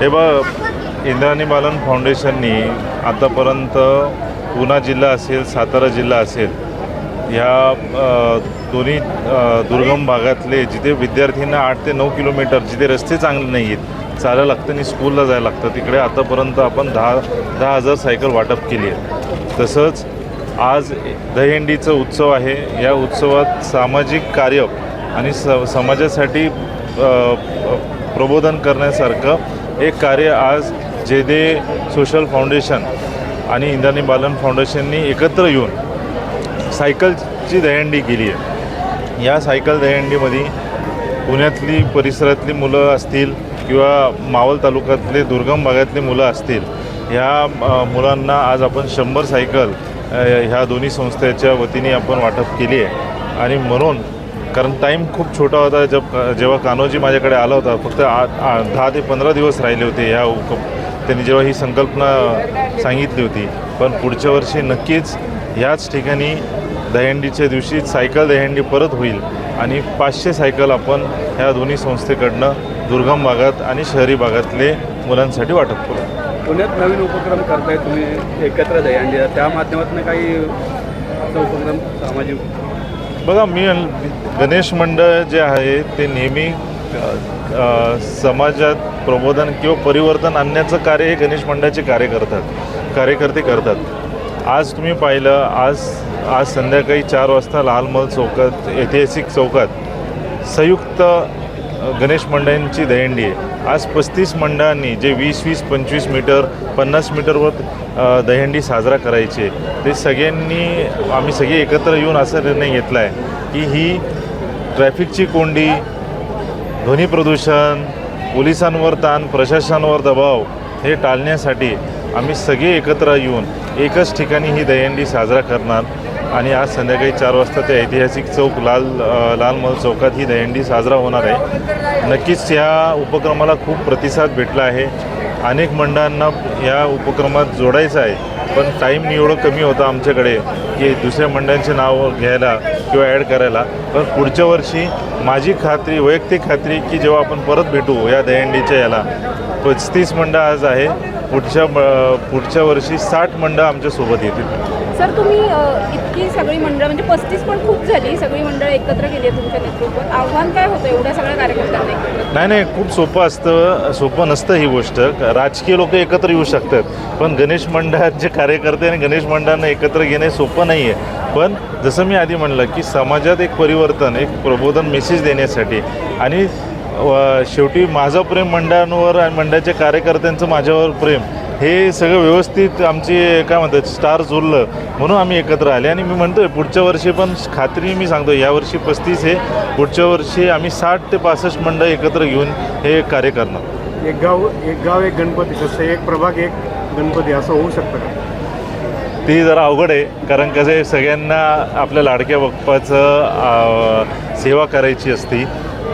हे बघ इंद्राणी बालन फाउंडेशननी आतापर्यंत पुणा जिल्हा असेल सातारा जिल्हा असेल ह्या दोन्ही दुर्गम भागातले जिथे विद्यार्थ्यांना आठ ते नऊ किलोमीटर जिथे रस्ते चांगले नाही आहेत चालायला लागतं आणि स्कूलला जायला लागतं तिकडे आतापर्यंत आपण दहा दहा हजार सायकल वाटप केली आहे. तसंच आज दहीहंडीचं उत्सव आहे. या उत्सवात सामाजिक कार्य आणि स समाजासाठी प्रबोधन करण्यासारखं एक कार्य आज जे दे सोशल फाउंडेशन आणि इंद्राणी बालन फाउंडेशननी एकत्र येऊन सायकलची दहंडी केली आहे. या सायकल दहंडीमध्ये पुण्यातली परिसरातली मुलं असतील किंवा मावल तालुक्यातले दुर्गम भागातली मुलं असतील ह्या मुलांना आज आपण शंभर सायकल ह्या दोन्ही संस्थेच्या वतीने आपण वाटप केली आहे. आणि म्हणून कारण टाईम खूप छोटा होता. जब जेव्हा कान्होजी माझ्याकडे आला होता फक्त आ दहा ते पंधरा दिवस राहिले होते ह्या उप त्यांनी जेव्हा ही संकल्पना सांगितली होती. पण पुढच्या वर्षी नक्कीच ह्याच ठिकाणी दहीहंडीच्या दिवशी सायकल दहीहंडी परत होईल आणि पाचशे सायकल आपण ह्या दोन्ही संस्थेकडनं दुर्गम भागात आणि शहरी भागातले मुलांसाठी वाटप करू. पुण्यात नवीन उपक्रम करताय तुम्ही एकत्र दहीहंडी त्या माध्यमातून काही उपक्रम सामाजिक बघा मी गणेश मंडळ जे आहे ते नेहमी समाजात प्रबोधन किंवा परिवर्तन आणण्याचं कार्य हे गणेश मंडळाचे कार्य करतात कार्यकर्ते करतात. आज तुम्ही पाहिलं आज आज संध्याकाळी चार वाजता लालमहल चौकात ऐतिहासिक चौकात संयुक्त गणेश मंडळांची दहीहंडी आहे. आज पस्तीस मंडळांनी जे वीस वीस पंचवीस मीटर पन्नास मीटरवर अ, दहीहंडी साजरा करायची ते सगळ्यांनी आम्ही सगळे एकत्र येऊन असा निर्णय घेतला आहे की ही ट्रॅफिकची कोंडी ध्वनी प्रदूषण पोलिसांवर ताण प्रशासनावर दबाव हे टाळण्यासाठी आम्ही सगळे एकत्र येऊन एकच ठिकाणी ही दहीहंडी साजरा करणार. आणि आज संध्याकाळी चार वाजता ते ऐतिहासिक चौक लाल लाल लालमहल चौकात ही दहीहंडी साजरा होणार आहे. नक्कीच या उपक्रमाला खूप प्रतिसाद भेटला आहे. अनेक मंडळांना या उपक्रमात जोडायचं आहे. पण टाईम एवढं कमी होता आमच्याकडे की दुसऱ्या मंडळांचे नाव घ्यायला किंवा ॲड करायला. पण पुढच्या वर्षी माझी खात्री वैयक्तिक खात्री की जेव्हा आपण परत भेटू या दहीहंडीच्या याला पस्तीस मंडळ आज आहे. पुढच्या पुढच्या वर्षी साठ मंडळ आमच्यासोबत येतील. सर तुम्ही की सगळी मंडळ म्हणजे पस्तीस पण खूप झाली सगळी मंडळ एकत्र केली आहे तुमच्या नेतृत्वात. आव्हान काय होतं एवढ्या सगळ्या कार्यकर्त्यांना एकत्र? नाही नाही खूप सोपं असतं सोपं नसतं ही गोष्ट. राजकीय लोक एकत्र येऊ शकतात पण गणेश मंडळाचे कार्यकर्ते आणि गणेश मंडळांना एकत्र घेणे सोपं नाही आहे पण जसं मी आधी म्हणलं की समाजात एक परिवर्तन एक प्रबोधन मेसेज देण्यासाठी आणि शेवटी माझं प्रेम मंडळांवर आणि मंडळाच्या कार्यकर्त्यांचं माझ्यावर प्रेम हे सगळं व्यवस्थित आमची काय म्हणतात स्टार जुळलं म्हणून आम्ही एकत्र आले. आणि मी म्हणतोय पुढच्या वर्षी पण खात्री मी सांगतो यावर्षी पस्तीस आहे पुढच्या वर्षी आम्ही साठ ते पासष्ट मंडळ एकत्र घेऊन हे कार्य करणार. एक गाव एक गाव एक गणपती तसं एक प्रभाग एक गणपती असं होऊ शकतं का? ती जरा अवघड आहे कारण कसं आहे सगळ्यांना आपल्या लाडक्या बाप्पाचं सेवा करायची असती.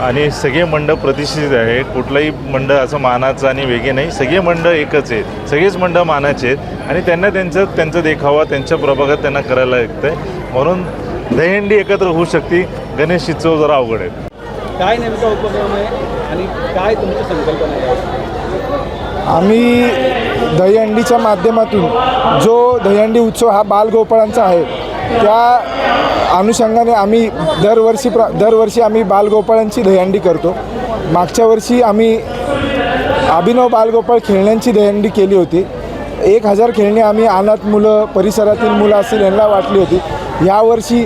आणि सगळे मंडळ प्रतिष्ठित आहे कुठलंही मंडळ असं मानाचं आणि वेगळे नाही. सगळे मंडळ एकच आहेत. सगळेच मंडळ मानाचे आहेत. आणि त्यांना त्यांचं त्यांचा देखावा त्यांच्या प्रभागात त्यांना करायला लागतं आहे म्हणून दहीहंडी एकत्र होऊ शकते. गणेश उत्सव जरा अवघड आहे. काय नेमका उपक्रम आहे आणि काय तुमची संकल्पना आहे? आम्ही दहीहंडीच्या माध्यमातून जो दहीहंडी उत्सव हा बालगोपाळांचा आहे त्या अनुषंगाने आम्ही दरवर्षी प्र दरवर्षी आम्ही बालगोपाळांची दहीहंडी करतो. मागच्या वर्षी आम्ही अभिनव बालगोपाळ खेळण्यांची दहीहंडी केली होती. एक हजार खेळणी आम्ही अनाथ मुलं परिसरातील मुलं असतील यांना वाटली होती. यावर्षी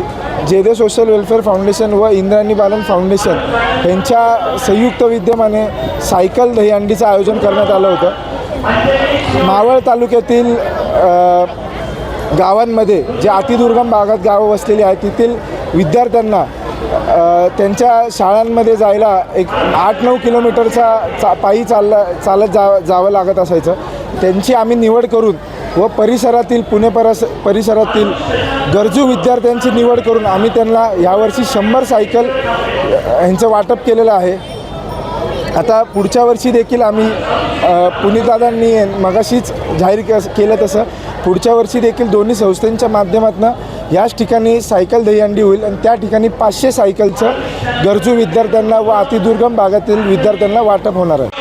जेदे सोशल वेलफेअर फाउंडेशन व इंद्राणी बालन फाउंडेशन यांच्या संयुक्त विद्यमाने सायकल दहीहंडीचं आयोजन करण्यात आलं होतं. मावळ तालुक्यातील गावांमध्ये जे अतिदुर्गम भागात गावं वसलेली आहेत तेथील विद्यार्थ्यांना त्यांच्या शाळांमध्ये जायला एक आठ नऊ किलोमीटरचा चा पायी चालला चालत जा जावं लागत असायचं. त्यांची आम्ही निवड करून व परिसरातील पुणे परस परिसरातील गरजू विद्यार्थ्यांची निवड करून आम्ही त्यांना यावर्षी शंभर सायकल ह्यांचं वाटप केलेलं आहे. आता पुढच्या वर्षी देखील आम्ही अ, पुनीतदादांनी मगाशीच जाहीर केलं तसं. पुढच्या वर्षी देखील दोन्ही संस्थांच्या माध्यमातून याच ठिकाणी सायकल दहीहंडी होईल आणि त्या ठिकाणी पाचशे सायकलचं गरजू विद्यार्थ्यांना व अतिदुर्गम भागातील विद्यार्थ्यांना वाटप होणार आहे.